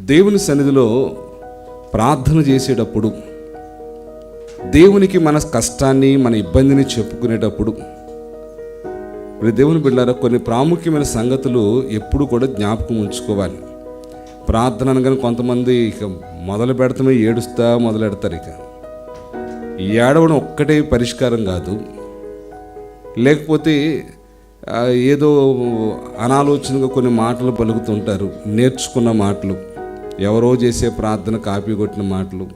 దేవుని సన్నిధిలో ప్రార్థన చేసేటప్పుడు దేవునికి మన కష్టాన్ని మన ఇబ్బందిని చెప్పుకునేటప్పుడు మరి దేవుని బిడ్డారా కొన్ని ప్రాముఖ్యమైన సంగతులు ఎప్పుడు కూడా జ్ఞాపకం ఉంచుకోవాలి. ప్రార్థన అనగానే కొంతమంది ఇక మొదలు పెడతామే ఏడుస్తా మొదలెడతారు ఇక. ఏడవడం ఒక్కటే పరిష్కారం కాదు. లేకపోతే ఏదో అనాలోచనగా కొన్ని మాటలు పలుకుతుంటారు నేర్చుకున్న మాటలు. ఎవరో చేసే ప్రార్థన కాపీ కొట్టిన మాటలు.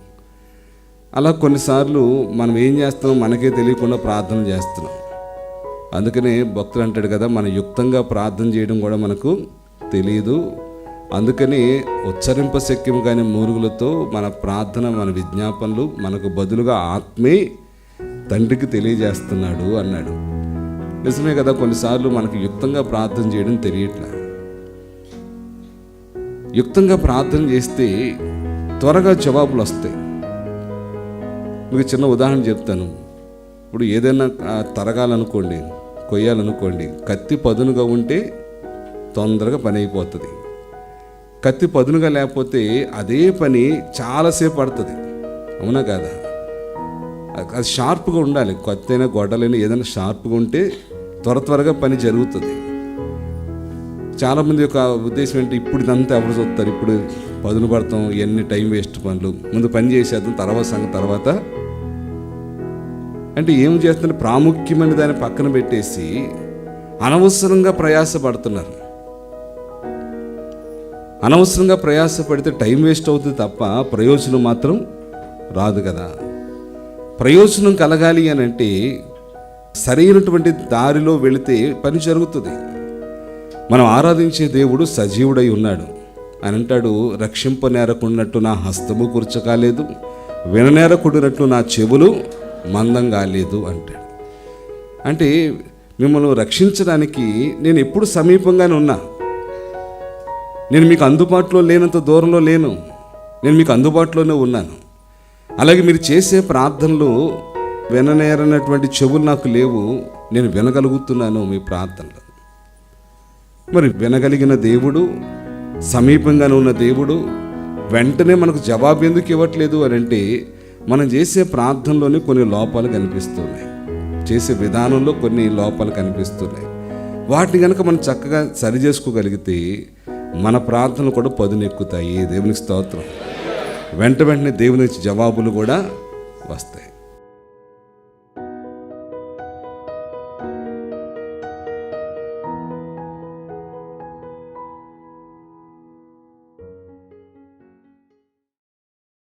అలా కొన్నిసార్లు మనం ఏం చేస్తున్నాం? మనకే తెలియకుండా ప్రార్థన చేస్తున్నాం. అందుకనే భక్తులు అంటాడు కదా మన యుక్తంగా ప్రార్థన చేయడం కూడా మనకు తెలియదు అందుకని ఉచ్చరింప శక్యం కాని మూరుగులతో మన ప్రార్థన మన విజ్ఞాపనలు మనకు బదులుగా ఆత్మే తండ్రికి తెలియజేస్తున్నాడు అన్నాడు. నిజమే కదా కొన్నిసార్లు మనకు యుక్తంగా ప్రార్థన చేయడం తెలియట్లేదు యుక్తంగా ప్రార్థన చేస్తే త్వరగా జవాబులు వస్తాయి మీకు చిన్న ఉదాహరణ చెప్తాను. ఇప్పుడు ఏదైనా తరగాలనుకోండి కొయ్యాలనుకోండి కత్తి పదునుగా ఉంటే తొందరగా పని అయిపోతుంది. కత్తి పదునుగా లేకపోతే అదే పని చాలాసేపు పడుతుంది. అవునా కాదా? అది- అది షార్ప్గా ఉండాలి. కొత్త అయినా గొడ్డలైనా ఏదైనా షార్ప్గా ఉంటే త్వర త్వరగా పని జరుగుతుంది. చాలామంది యొక్క ఉద్దేశం ఏంటి? ఇప్పుడు ఇదంతా ఎవరు చూస్తారు? ఇప్పుడు పదును పడతాం ఇవన్నీ టైం వేస్ట్ పనులు. ముందు పని చేసేద్దాం తర్వాత సంగతి తర్వాత అంటే ఏం చేస్తున్నారు? ప్రాముఖ్యమైన దాన్ని పక్కన పెట్టేసి అనవసరంగా ప్రయాసపడుతున్నారు. అనవసరంగా ప్రయాసపడితే టైం వేస్ట్ అవుతుంది తప్ప ప్రయోజనం మాత్రం రాదు కదా. ప్రయోజనం కలగాలి అని అంటే సరైనటువంటి దారిలో వెళితే పని జరుగుతుంది. మనం ఆరాధించే దేవుడు సజీవుడై ఉన్నాడు. అని అంటాడు రక్షింపనేరకున్నట్టు నా హస్తము కూర్చకాలేదు విననేరకుడినట్టు నా చెవులు మందం కాలేదు అంటాడు. అంటే మిమ్మల్ని రక్షించడానికి నేను ఎప్పుడు సమీపంగానే ఉన్నా. నేను మీకు అందుబాటులో లేనంత దూరంలో లేను. నేను మీకు అందుబాటులోనే ఉన్నాను. అలాగే మీరు చేసే ప్రార్థనలు విననేరనటువంటి చెవులు నాకు లేవు. నేను వినగలుగుతున్నాను మీ ప్రార్థనలు. మరి వినగలిగిన దేవుడు సమీపంగానే ఉన్న దేవుడు వెంటనే మనకు జవాబు ఎందుకు ఇవ్వట్లేదు అని అంటే మనం చేసే ప్రార్థనలోనే కొన్ని లోపాలు కనిపిస్తున్నాయి. చేసే విధానంలో కొన్ని లోపాలు కనిపిస్తున్నాయి. వాటిని కనుక మనం చక్కగా సరి చేసుకోగలిగితే మన ప్రార్థనలు కూడా పదునెక్కుతాయి. దేవునికి స్తోత్రం. వెంట వెంటనే దేవుని జవాబులు కూడా వస్తాయి.